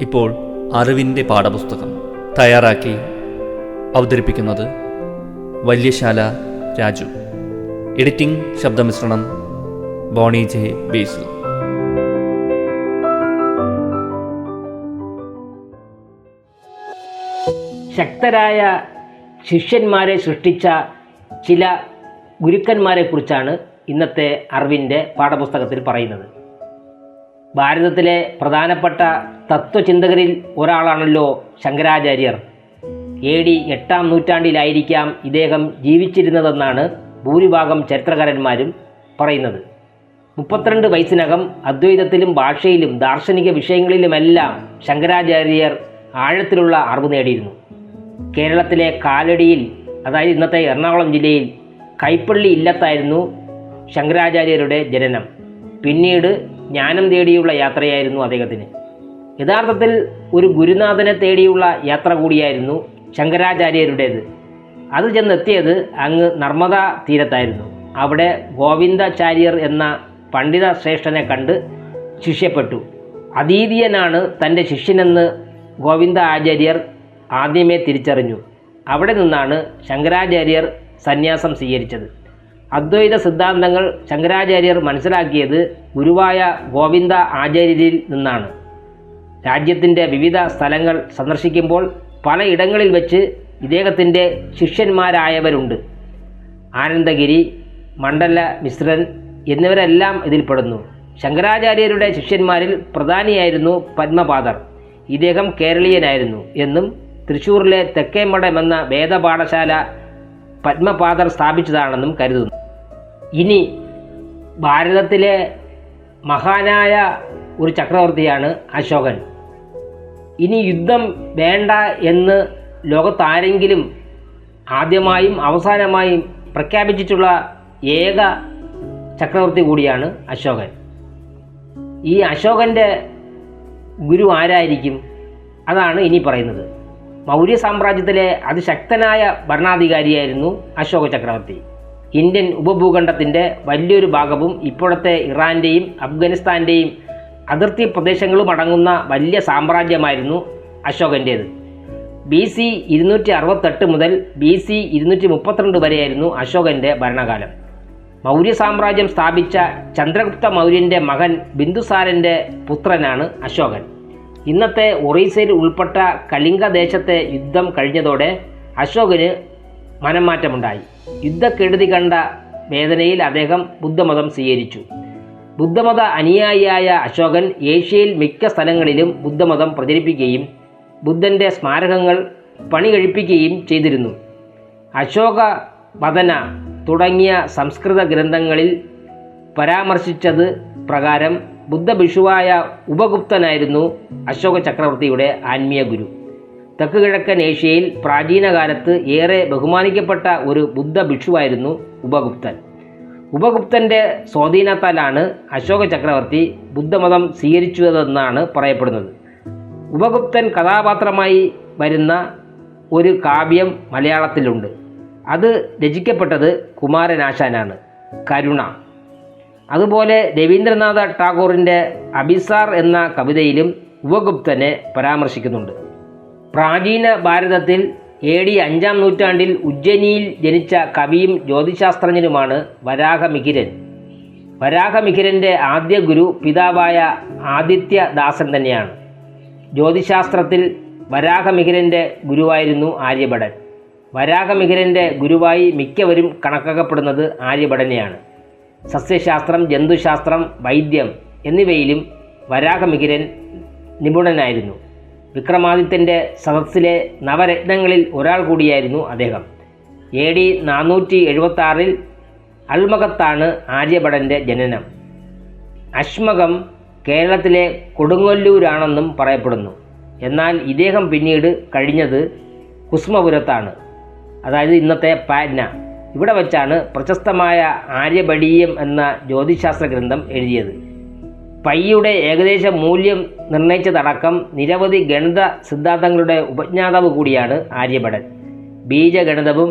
ഇപ്പോൾ അറിവിന്റെ പാഠപുസ്തകം തയ്യാറാക്കി അവതരിപ്പിക്കുന്നത് വല്യശാല രാജു. എഡിറ്റിംഗ് ശബ്ദമിശ്രണം ബോണി ജെ ബേസിൽ ശക്തരായ ശിഷ്യന്മാരെ സൃഷ്ടിച്ച ചില ഗുരുക്കന്മാരെക്കുറിച്ചാണ് ഇന്നത്തെ അറിവിന്റെ പാഠപുസ്തകത്തിൽ പറയുന്നത്. ഭാരതത്തിലെ പ്രധാനപ്പെട്ട തത്വചിന്തകരിൽ ഒരാളാണല്ലോ ശങ്കരാചാര്യർ. എ ഡി എട്ടാം നൂറ്റാണ്ടിലായിരിക്കാം ഇദ്ദേഹം ജീവിച്ചിരുന്നതെന്നാണ് ഭൂരിഭാഗം ചരിത്രകാരന്മാരും പറയുന്നത്. മുപ്പത്തിരണ്ട് വയസ്സിനകം അദ്വൈതത്തിലും ഭാഷയിലും ദാർശനിക വിഷയങ്ങളിലുമെല്ലാം ശങ്കരാചാര്യർ ആഴത്തിലുള്ള അറിവ് നേടിയിരുന്നു. കേരളത്തിലെ കാലടിയിൽ അതായത് ഇന്നത്തെ എറണാകുളം ജില്ലയിൽ കൈപ്പള്ളി ഇല്ലത്തായിരുന്നു ശങ്കരാചാര്യരുടെ ജനനം. പിന്നീട് ജ്ഞാനം തേടിയുള്ള യാത്രയായിരുന്നു അദ്ദേഹത്തിന്. യഥാർത്ഥത്തിൽ ഒരു ഗുരുനാഥനെ തേടിയുള്ള യാത്ര കൂടിയായിരുന്നു ശങ്കരാചാര്യരുടേത്. അത് ചെന്നെത്തിയത് അങ്ങ് നർമ്മദ തീരത്തായിരുന്നു. അവിടെ ഗോവിന്ദാചാര്യർ എന്ന പണ്ഡിത ശ്രേഷ്ഠനെ കണ്ട് ശിഷ്യപ്പെട്ടു. അതീതീയനാണ് തന്റെ ശിഷ്യനെന്ന് ഗോവിന്ദ ആചാര്യർ ആദ്യമേ തിരിച്ചറിഞ്ഞു. അവിടെ നിന്നാണ് ശങ്കരാചാര്യർ സന്യാസം സ്വീകരിച്ചത്. അദ്വൈത സിദ്ധാന്തങ്ങൾ ശങ്കരാചാര്യർ മനസ്സിലാക്കിയത് ഗുരുവായ ഗോവിന്ദ ആചാര്യരിൽ നിന്നാണ്. രാജ്യത്തിന്റെ വിവിധ സ്ഥലങ്ങൾ സന്ദർശിക്കുമ്പോൾ പലയിടങ്ങളിൽ വെച്ച് ഇദ്ദേഹത്തിന്റെ ശിഷ്യന്മാരായവരുണ്ട്. ആനന്ദഗിരി മണ്ഡല മിശ്രൻ എന്നിവരെല്ലാം ഇതിൽപ്പെടുന്നു ശങ്കരാചാര്യരുടെ ശിഷ്യന്മാരിൽ പ്രധാനിയായിരുന്നു പത്മപാദർ. ഇദ്ദേഹം കേരളീയനായിരുന്നു എന്നും തൃശ്ശൂരിലെ തെക്കേമഠം എന്ന വേദപാഠശാല പത്മപാദർ സ്ഥാപിച്ചതാണെന്നും കരുതുന്നു. ഇനി ഭാരതത്തിലെ മഹാനായ ഒരു ചക്രവർത്തിയാണ് അശോകൻ. ഇനി യുദ്ധം വേണ്ട എന്ന് ലോകത്താരെങ്കിലും ആദ്യമായും അവസാനമായും പ്രഖ്യാപിച്ചിട്ടുള്ള ഏക ചക്രവർത്തി കൂടിയാണ് അശോകൻ. ഈ അശോകന്റെ ഗുരു ആരായിരിക്കും? അതാണ് ഇനി പറയുന്നത്. മൗര്യ സാമ്രാജ്യത്തിലെ അതിശക്തനായ ഭരണാധികാരിയായിരുന്നു അശോക ചക്രവർത്തി. ഇന്ത്യൻ ഉപഭൂഖണ്ഡത്തിന്റെ വലിയൊരു ഭാഗവും ഇപ്പോഴത്തെ ഇറാന്റെയും അഫ്ഗാനിസ്ഥാന്റെയും അതിർത്തി പ്രദേശങ്ങളും അടങ്ങുന്ന വലിയ സാമ്രാജ്യമായിരുന്നു അശോകന്റേത് ബി സി ഇരുന്നൂറ്റി അറുപത്തെട്ട് മുതൽ ബി സി ഇരുന്നൂറ്റി മുപ്പത്തിരണ്ട് വരെയായിരുന്നു അശോകന്റെ ഭരണകാലം. മൗര്യ സാമ്രാജ്യം സ്ഥാപിച്ച ചന്ദ്രഗുപ്ത മൗര്യന്റെ മകൻ ബിന്ദുസാരന്റെ പുത്രനാണ് അശോകൻ. ഇന്നത്തെ ഒറീസയിൽ ഉൾപ്പെട്ട കലിംഗ ദേശത്തെ യുദ്ധം കഴിഞ്ഞതോടെ അശോകന് മനംമാറ്റമുണ്ടായി. യുദ്ധക്കെടുതി കണ്ട വേദനയിൽ അദ്ദേഹം ബുദ്ധമതം സ്വീകരിച്ചു. ബുദ്ധമത അനുയായിയായ അശോകൻ ഏഷ്യയിൽ മിക്ക സ്ഥലങ്ങളിലും ബുദ്ധമതം പ്രചരിപ്പിക്കുകയും ബുദ്ധന്റെ സ്മാരകങ്ങൾ പണി കഴിപ്പിക്കുകയും ചെയ്തിരുന്നു. അശോക വദന തുടങ്ങിയ സംസ്കൃത ഗ്രന്ഥങ്ങളിൽ പരാമർശിച്ചത് പ്രകാരം ബുദ്ധഭിഷുവായ ഉപഗുപ്തനായിരുന്നു അശോക ചക്രവർത്തിയുടെ ആത്മീയ ഗുരു. തെക്ക് കിഴക്കൻ ഏഷ്യയിൽ പ്രാചീനകാലത്ത് ഏറെ ബഹുമാനിക്കപ്പെട്ട ഒരു ബുദ്ധ ഭിക്ഷുവായിരുന്നു ഉപഗുപ്തൻ. ഉപഗുപ്തന്റെ സ്വാധീനത്താലാണ് അശോക ചക്രവർത്തി ബുദ്ധമതം സ്വീകരിച്ചതെന്നാണ് പറയപ്പെടുന്നത്. ഉപഗുപ്തൻ കഥാപാത്രമായി വരുന്ന ഒരു കാവ്യം മലയാളത്തിലുണ്ട്. അത് രചിക്കപ്പെട്ടത് കുമാരനാശാനാണ്. കരുണ. അതുപോലെ രവീന്ദ്രനാഥ ടാഗോറിന്റെ അബിസാർ എന്ന കവിതയിലും ഉപഗുപ്തനെ പരാമർശിക്കുന്നുണ്ട്. പ്രാചീന ഭാരതത്തിൽ എ ഡി അഞ്ചാം നൂറ്റാണ്ടിൽ ഉജ്ജയിനിയിൽ ജനിച്ച കവിയും ജ്യോതിശാസ്ത്രജ്ഞനുമാണ് വരാഹമിഹിരൻ. വരാഹമിഹിരന്റെ ആദ്യ ഗുരു പിതാവായ ആദിത്യദാസൻ തന്നെയാണ്. ജ്യോതിശാസ്ത്രത്തിൽ വരാഹമിഹിരന്റെ ഗുരുവായിരുന്നു ആര്യഭടൻ. വരാഹമിഹിരന്റെ ഗുരുവായി മിക്കവരും കണക്കാക്കപ്പെടുന്നത് ആര്യഭടനെയാണ്. സസ്യശാസ്ത്രം ജന്തുശാസ്ത്രം വൈദ്യം എന്നിവയിലും വരാഹമിഹിരൻ നിപുണനായിരുന്നു. വിക്രമാദിത്യന്റെ സദസ്സിലെ നവരത്നങ്ങളിൽ ഒരാൾ കൂടിയായിരുന്നു അദ്ദേഹം. എ ഡി നാനൂറ്റി എഴുപത്തി ആറിൽ അൾമകത്താണ് ആര്യഭടന്റെ ജനനം. അശ്മകം കേരളത്തിലെ കൊടുങ്ങല്ലൂരാണെന്നും പറയപ്പെടുന്നു. എന്നാൽ ഇദ്ദേഹം പിന്നീട് കഴിഞ്ഞത് കുസ്മപുരത്താണ്. അതായത് ഇന്നത്തെ പാറ്റ്ന. ഇവിടെ വച്ചാണ് പ്രശസ്തമായ ആര്യബടീയം എന്ന ജ്യോതിശാസ്ത്ര ഗ്രന്ഥം എഴുതിയത്. പൈയുടെ ഏകദേശ മൂല്യം നിർണയിച്ചതടക്കം നിരവധി ഗണിത സിദ്ധാന്തങ്ങളുടെ ഉപജ്ഞാതാവ് കൂടിയാണ് ആര്യഭടൻ ബീജഗണിതവും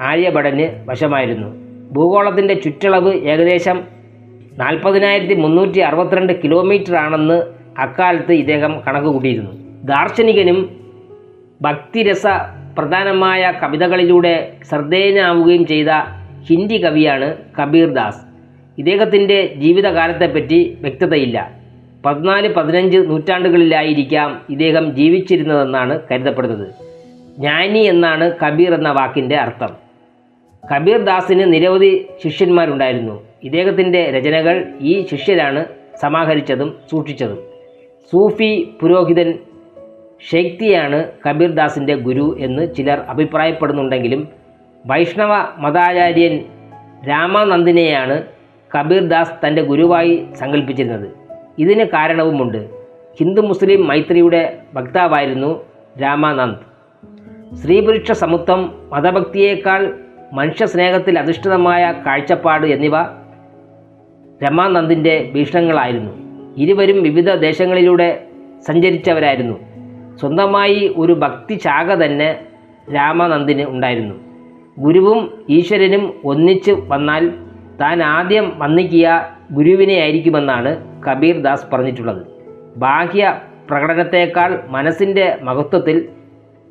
ആര്യഭടന് വശമായിരുന്നു. ഭൂഗോളത്തിന്റെ ചുറ്റളവ് ഏകദേശം നാൽപ്പതിനായിരത്തി മുന്നൂറ്റി അറുപത്തിരണ്ട് കിലോമീറ്റർ ആണെന്ന് അക്കാലത്ത് ഇദ്ദേഹം കണക്ക് കൂട്ടിയിരുന്നു ദാർശനികനും ഭക്തിരസ പ്രധാനമായ കവിതകളിലൂടെ ശ്രദ്ധേയനാവുകയും ചെയ്ത ഹിന്ദി കവിയാണ് കബീർ ദാസ്. ഇദ്ദേഹത്തിന്റെ ജീവിതകാലത്തെപ്പറ്റി വ്യക്തതയില്ല. പതിനാല് പതിനഞ്ച് നൂറ്റാണ്ടുകളിലായിരിക്കാം ഇദ്ദേഹം ജീവിച്ചിരുന്നതെന്നാണ് കരുതപ്പെടുന്നത്. ജ്ഞാനി എന്നാണ് കബീർ എന്ന വാക്കിന്റെ അർത്ഥം. കബീർ ദാസിന് നിരവധി ശിഷ്യന്മാരുണ്ടായിരുന്നു. ഇദ്ദേഹത്തിന്റെ രചനകൾ ഈ ശിഷ്യരാണ് സമാഹരിച്ചതും സൂക്ഷിച്ചതും. സൂഫി പുരോഹിതൻ ഷെയ്ക്തിയാണ് കബീർദാസിന്റെ ഗുരു എന്ന് ചിലർ അഭിപ്രായപ്പെടുന്നുണ്ടെങ്കിലും വൈഷ്ണവ മതാചാര്യൻ രാമാനന്ദിനെയാണ് കബീർദാസ് തന്റെ ഗുരുവായി സങ്കല്പിച്ചിരുന്നത് ഇതിന് കാരണവുമുണ്ട്. ഹിന്ദു മുസ്ലിം മൈത്രിയുടെ വക്താവായിരുന്നു രാമാനന്ദ്. സ്ത്രീപുരുഷ സമത്വം മതഭക്തിയേക്കാൾ മനുഷ്യസ്നേഹത്തിൽ അധിഷ്ഠിതമായ കാഴ്ചപ്പാട് എന്നിവ രമാനന്ദിന്റെ ഭീഷണങ്ങളായിരുന്നു. ഇരുവരും വിവിധ ദേശങ്ങളിലൂടെ സഞ്ചരിച്ചവരായിരുന്നു. സ്വന്തമായി ഒരു ഭക്തി ശാഖ തന്നെ രാമനന്ദിന് ഉണ്ടായിരുന്നു. ഗുരുവും ഈശ്വരനും ഒന്നിച്ച് വന്നാൽ താൻ ആദ്യം വന്നിക്കുക ഗുരുവിനെ ആയിരിക്കുമെന്നാണ് കബീർ ദാസ് പറഞ്ഞിട്ടുള്ളത്. ബാഹ്യ പ്രകടനത്തേക്കാൾ മനസ്സിന്റെ മഹത്വത്തിൽ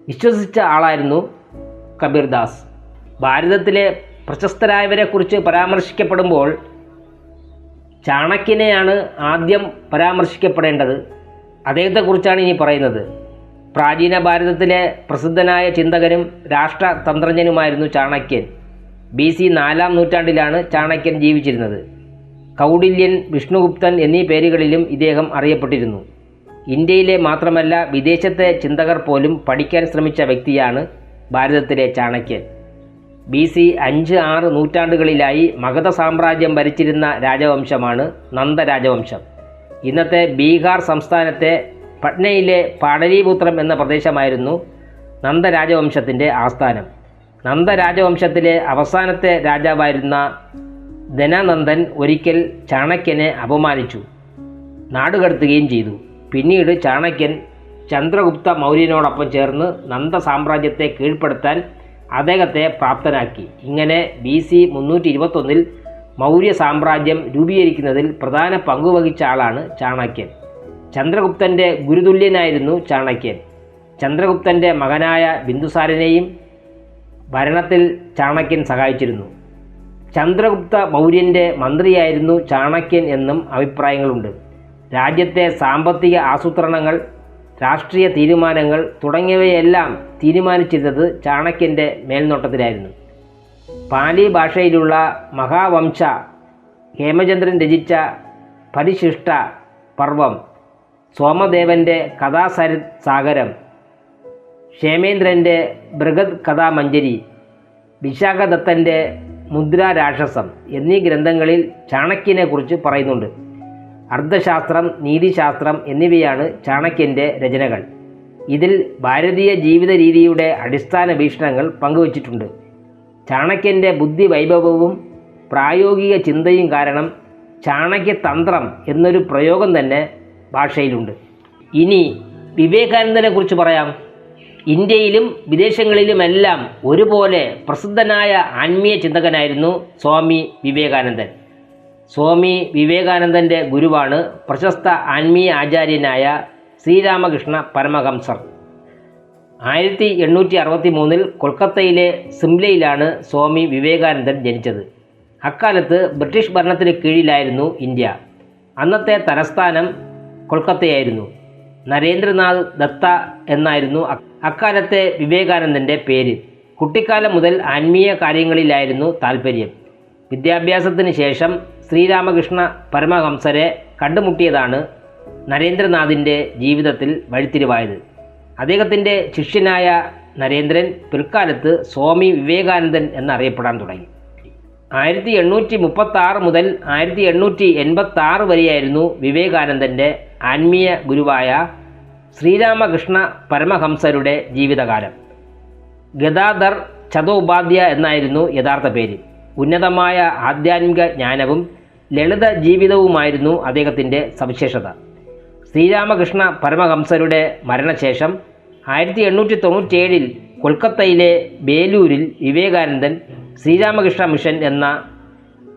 വിശ്വസിച്ച ആളായിരുന്നു കബീർ ദാസ്. ഭാരതത്തിലെ പ്രശസ്തരായവരെക്കുറിച്ച് പരാമർശിക്കപ്പെടുമ്പോൾ ചാണക്യനെയാണ് ആദ്യം പരാമർശിക്കപ്പെടേണ്ടത്. അദ്ദേഹത്തെക്കുറിച്ചാണ് ഇനി പറയുന്നത്. പ്രാചീന ഭാരതത്തിലെ പ്രസിദ്ധനായ ചിന്തകനും രാഷ്ട്രതന്ത്രജ്ഞനുമായിരുന്നു ചാണക്യൻ. ബി സി നാലാം നൂറ്റാണ്ടിലാണ് ചാണക്യൻ ജീവിച്ചിരുന്നത്. കൗടില്യൻ വിഷ്ണുഗുപ്തൻ എന്നീ പേരുകളിലും ഇദ്ദേഹം അറിയപ്പെട്ടിരുന്നു. ഇന്ത്യയിലെ മാത്രമല്ല വിദേശത്തെ ചിന്തകർ പോലും പഠിക്കാൻ ശ്രമിച്ച വ്യക്തിയാണ് ഭാരതത്തിലെ ചാണക്യൻ. ബി സി അഞ്ച് ആറ് നൂറ്റാണ്ടുകളിലായി മഗധ സാമ്രാജ്യം ഭരിച്ചിരുന്ന രാജവംശമാണ് നന്ദ രാജവംശം. ഇന്നത്തെ ബീഹാർ സംസ്ഥാനത്തെ പട്നയിലെ പാടലീപുത്രം എന്ന പ്രദേശമായിരുന്നു നന്ദരാജവംശത്തിന്റെ ആസ്ഥാനം. നന്ദരാജവംശത്തിലെ അവസാനത്തെ രാജാവായിരുന്ന ധനാനന്ദൻ ഒരിക്കൽ ചാണക്യനെ അപമാനിച്ചു. നാടുകടത്തുകയും ചെയ്തു. പിന്നീട് ചാണക്യൻ ചന്ദ്രഗുപ്ത മൗര്യനോടൊപ്പം ചേർന്ന് നന്ദ സാമ്രാജ്യത്തെ കീഴ്പ്പെടുത്താൻ അദ്ദേഹത്തെ പ്രാപ്തനാക്കി. ഇങ്ങനെ ബി സി മുന്നൂറ്റി ഇരുപത്തൊന്നിൽ മൗര്യ സാമ്രാജ്യം രൂപീകരിക്കുന്നതിൽ പ്രധാന പങ്കുവഹിച്ച ആളാണ് ചാണക്യൻ. ചന്ദ്രഗുപ്തന്റെ ഗുരുതുല്യനായിരുന്നു ചാണക്യൻ. ചന്ദ്രഗുപ്തന്റെ മകനായ ബിന്ദുസാരനെയും ഭരണത്തിൽ ചാണക്യൻ സഹായിച്ചിരുന്നു. ചന്ദ്രഗുപ്ത മൗര്യന്റെ മന്ത്രിയായിരുന്നു ചാണക്യൻ എന്നും അഭിപ്രായങ്ങളുണ്ട്. രാജ്യത്തെ സാമ്പത്തിക ആസൂത്രണങ്ങൾ രാഷ്ട്രീയ തീരുമാനങ്ങൾ തുടങ്ങിയവയെല്ലാം തീരുമാനിച്ചിരുന്നത് ചാണക്യന്റെ മേൽനോട്ടത്തിലായിരുന്നു. പാലി ഭാഷയിലുള്ള മഹാവംശ ഹേമചന്ദ്രൻ രചിച്ച പരിശിഷ്ട പർവം സോമദേവന്റെ കഥാസരി സാഗരം ക്ഷേമേന്ദ്രന്റെ ബൃഹത് കഥാമഞ്ജരി വിശാഖദത്തന്റെ മുദ്രാരാക്ഷസം എന്നീ ഗ്രന്ഥങ്ങളിൽ ചാണക്യനെ കുറിച്ച് പറയുന്നുണ്ട്. അർത്ഥശാസ്ത്രം നീതിശാസ്ത്രം എന്നിവയാണ് ചാണക്യന്റെ രചനകൾ. ഇതിൽ ഭാരതീയ ജീവിത രീതിയുടെ അടിസ്ഥാന വീക്ഷണങ്ങൾ പങ്കുവച്ചിട്ടുണ്ട്. ചാണക്യന്റെ ബുദ്ധി വൈഭവവും പ്രായോഗിക ചിന്തയും കാരണം ചാണക്യതന്ത്രം എന്നൊരു പ്രയോഗം തന്നെ ഭാഷയിലുണ്ട്. ഇനി വിവേകാനന്ദനെ കുറിച്ച് പറയാം. ഇന്ത്യയിലും വിദേശങ്ങളിലുമെല്ലാം ഒരുപോലെ പ്രസിദ്ധനായ ആത്മീയ ചിന്തകനായിരുന്നു സ്വാമി വിവേകാനന്ദൻ. സ്വാമി വിവേകാനന്ദന്റെ ഗുരുവാണ് പ്രശസ്ത ആത്മീയ ആചാര്യനായ ശ്രീരാമകൃഷ്ണ പരമഹംസർ. ആയിരത്തി എണ്ണൂറ്റി അറുപത്തി മൂന്നിൽ കൊൽക്കത്തയിലെ സിംലയിലാണ് സ്വാമി വിവേകാനന്ദൻ ജനിച്ചത്. അക്കാലത്ത് ബ്രിട്ടീഷ് ഭരണത്തിന് കീഴിലായിരുന്നു ഇന്ത്യ. അന്നത്തെ തലസ്ഥാനം കൊൽക്കത്തയായിരുന്നു. നരേന്ദ്രനാഥ് ദത്ത എന്നായിരുന്നു അക്കാലത്തെ വിവേകാനന്ദന്റെ പേര്. കുട്ടിക്കാലം മുതൽ ആത്മീയ കാര്യങ്ങളിലായിരുന്നു താല്പര്യം വിദ്യാഭ്യാസത്തിന് ശേഷം ശ്രീരാമകൃഷ്ണ പരമഹംസരെ കണ്ടുമുട്ടിയതാണ് നരേന്ദ്രനാഥിന്റെ ജീവിതത്തിൽ വഴിത്തിരിവായത്. അദ്ദേഹത്തിന്റെ ശിഷ്യനായ നരേന്ദ്രൻ പിൽക്കാലത്ത് സ്വാമി വിവേകാനന്ദൻ എന്നറിയപ്പെടാൻ തുടങ്ങി. ആയിരത്തി എണ്ണൂറ്റി മുപ്പത്തി ആറ് മുതൽ ആയിരത്തി എണ്ണൂറ്റി എൺപത്തി ആറ് വരെയായിരുന്നു വിവേകാനന്ദന്റെ ആത്മീയ ഗുരുവായ ശ്രീരാമകൃഷ്ണ പരമഹംസരുടെ ജീവിതകാലം. ഗദാധർ ചതോപാധ്യ എന്നായിരുന്നു യഥാർത്ഥ പേര്. ഉന്നതമായ ആധ്യാത്മിക ജ്ഞാനവും ലളിത ജീവിതവുമായിരുന്നു അദ്ദേഹത്തിന്റെ സവിശേഷത. ശ്രീരാമകൃഷ്ണ പരമഹംസരുടെ മരണശേഷം ആയിരത്തി എണ്ണൂറ്റി തൊണ്ണൂറ്റേഴിൽ കൊൽക്കത്തയിലെ ബേലൂരിൽ വിവേകാനന്ദൻ ശ്രീരാമകൃഷ്ണ മിഷൻ എന്ന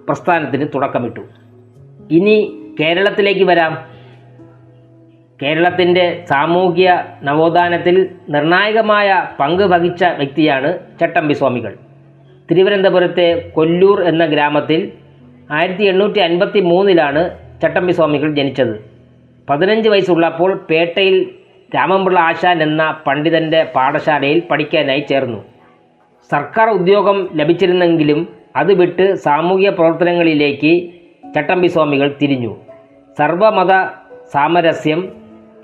പ്രസ്ഥാനത്തിന് തുടക്കമിട്ടു. ഇനി കേരളത്തിലേക്ക് വരാം. കേരളത്തിന്റെ സാമൂഹ്യ നവോത്ഥാനത്തിൽ നിർണായകമായ പങ്ക് വഹിച്ച വ്യക്തിയാണ് ചട്ടമ്പി സ്വാമികൾ. തിരുവനന്തപുരത്തെ കൊല്ലൂർ എന്ന ഗ്രാമത്തിൽ ആയിരത്തി എണ്ണൂറ്റി അൻപത്തി മൂന്നിലാണ് ചട്ടമ്പി സ്വാമികൾ ജനിച്ചത്. പതിനഞ്ച് വയസ്സുള്ളപ്പോൾ പേട്ടയിൽ രാമൻപിള്ള ആശാൻ എന്ന പണ്ഡിതന്റെ പാഠശാലയിൽ പഠിക്കാനായി ചേർന്നു. സർക്കാർ ഉദ്യോഗം ലഭിച്ചിരുന്നെങ്കിലും അത് വിട്ട് സാമൂഹ്യ പ്രവർത്തനങ്ങളിലേക്ക് ചട്ടമ്പി സ്വാമികൾ തിരിഞ്ഞു. സർവമത സാമരസ്യം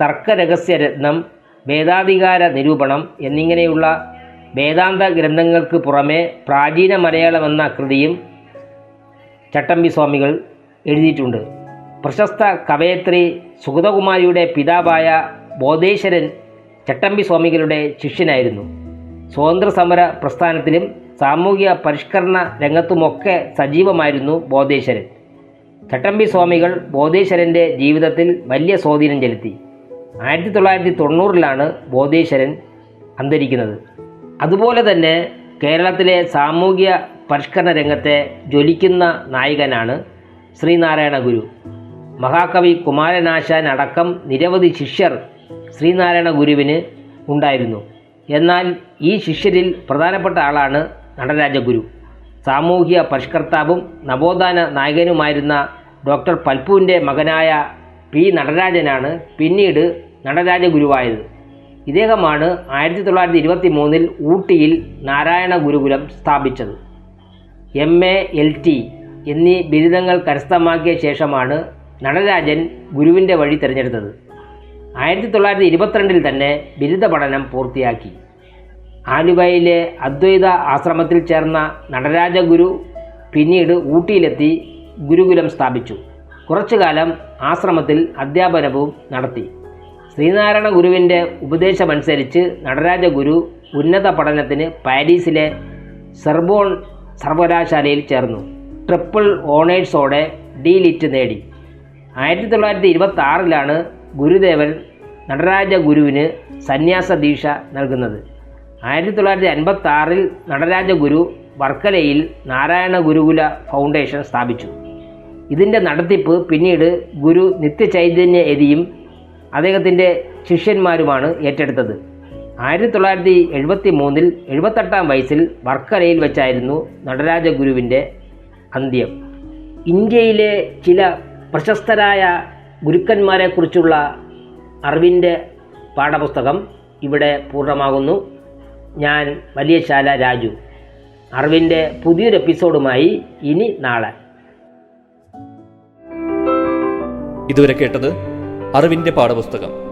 തർക്കരഹസ്യരത്നം വേദാധികാര നിരൂപണം എന്നിങ്ങനെയുള്ള വേദാന്ത ഗ്രന്ഥങ്ങൾക്ക് പുറമെ പ്രാചീന മലയാളം എന്ന കൃതിയും ചട്ടമ്പി സ്വാമികൾ എഴുതിയിട്ടുണ്ട്. പ്രശസ്ത കവയത്രി സുഗതകുമാരിയുടെ പിതാവായ ബോധേശ്വരൻ ചട്ടമ്പി സ്വാമികളുടെ ശിഷ്യനായിരുന്നു. സ്വാതന്ത്ര്യസമര പ്രസ്ഥാനത്തിലും സാമൂഹിക പരിഷ്കരണ രംഗത്തുമൊക്കെ സജീവമായിരുന്നു ബോധേശ്വരൻ. ചട്ടമ്പി സ്വാമികൾ ബോധേശ്വരന്റെ ജീവിതത്തിൽ വലിയ സ്വാധീനം ചെലുത്തി. ആയിരത്തി തൊള്ളായിരത്തി തൊണ്ണൂറിലാണ് ബോധേശ്വരൻ അന്തരിക്കുന്നത്. അതുപോലെ തന്നെ കേരളത്തിലെ സാമൂഹിക പരിഷ്കരണ രംഗത്തെ ജ്വലിക്കുന്ന നായകനാണ് ശ്രീനാരായണ ഗുരു മഹാകവി കുമാരനാശാൻ അടക്കം നിരവധി ശിഷ്യർ ശ്രീനാരായണ ഗുരുവിന് ഉണ്ടായിരുന്നു. എന്നാൽ ഈ ശിഷ്യരിൽ പ്രധാനപ്പെട്ട ആളാണ് നടരാജഗുരു. സാമൂഹ്യ പരിഷ്കർത്താവും നവോത്ഥാന നായകനുമായിരുന്ന ഡോക്ടർ പൽപ്പുവിന്റെ മകനായ പി നടരാജനാണ് പിന്നീട് നടരാജഗുരുവായത്. ഇദ്ദേഹമാണ് ആയിരത്തി തൊള്ളായിരത്തി ഇരുപത്തി മൂന്നിൽ ഊട്ടിയിൽ നാരായണ ഗുരുകുലം സ്ഥാപിച്ചത്. എം എ എൽ ടി എന്നീ ബിരുദങ്ങൾ കരസ്ഥമാക്കിയ ശേഷമാണ് നടരാജൻ ഗുരുവിന്റെ വഴി തിരഞ്ഞെടുത്തത്. ആയിരത്തി തൊള്ളായിരത്തി ഇരുപത്തിരണ്ടിൽ തന്നെ ബിരുദ പഠനം പൂർത്തിയാക്കി. ആലുവയിലെ അദ്വൈത ആശ്രമത്തിൽ ചേർന്ന നടരാജഗുരു പിന്നീട് ഊട്ടിയിലെത്തി ഗുരുകുലം സ്ഥാപിച്ചു. കുറച്ചു കാലം ആശ്രമത്തിൽ അധ്യാപനവും നടത്തി. ശ്രീനാരായണ ഗുരുവിന്റെ ഉപദേശമനുസരിച്ച് നടരാജഗുരു ഉന്നത പഠനത്തിന് പാരീസിലെ സെർബോൺ സർവകലാശാലയിൽ ചേർന്നു. ട്രിപ്പിൾ ഓണേഴ്സോടെ ഡി ലിറ്റ് നേടി. ആയിരത്തി തൊള്ളായിരത്തി ഇരുപത്തി ആറിലാണ് ഗുരുദേവൻ നടരാജ ഗുരുവിന് സന്യാസ ദീക്ഷ നൽകുന്നത്. ആയിരത്തി തൊള്ളായിരത്തി അൻപത്തി ആറിൽ നടരാജ ഗുരു വർക്കലയിൽ നാരായണ ഗുരുകുല ഫൗണ്ടേഷൻ സ്ഥാപിച്ചു. ഇതിന്റെ നടത്തിപ്പ് പിന്നീട് ഗുരു നിത്യചൈതന്യ എതിയും അദ്ദേഹത്തിന്റെ ശിഷ്യന്മാരുമാണ് ഏറ്റെടുത്തത്. ആയിരത്തി തൊള്ളായിരത്തി എഴുപത്തി മൂന്നിൽ എഴുപത്തെട്ടാം വയസ്സിൽ വർക്കലയിൽ വെച്ചായിരുന്നു നടരാജ ഗുരുവിന്റെ അന്ത്യം. ഇന്ത്യയിലെ ചില പ്രശസ്തരായ ഗുരുക്കന്മാരെക്കുറിച്ചുള്ള അറിവിന്റെ പാഠപുസ്തകം ഇവിടെ പൂർണമാകുന്നു. ഞാൻ വലിയശാല രാജു. അറിവിന്റെ പുതിയൊരു എപ്പിസോഡുമായി ഇനി നാളെ. ഇതുവരെ കേട്ടത് അറിവിന്റെ പാഠപുസ്തകം.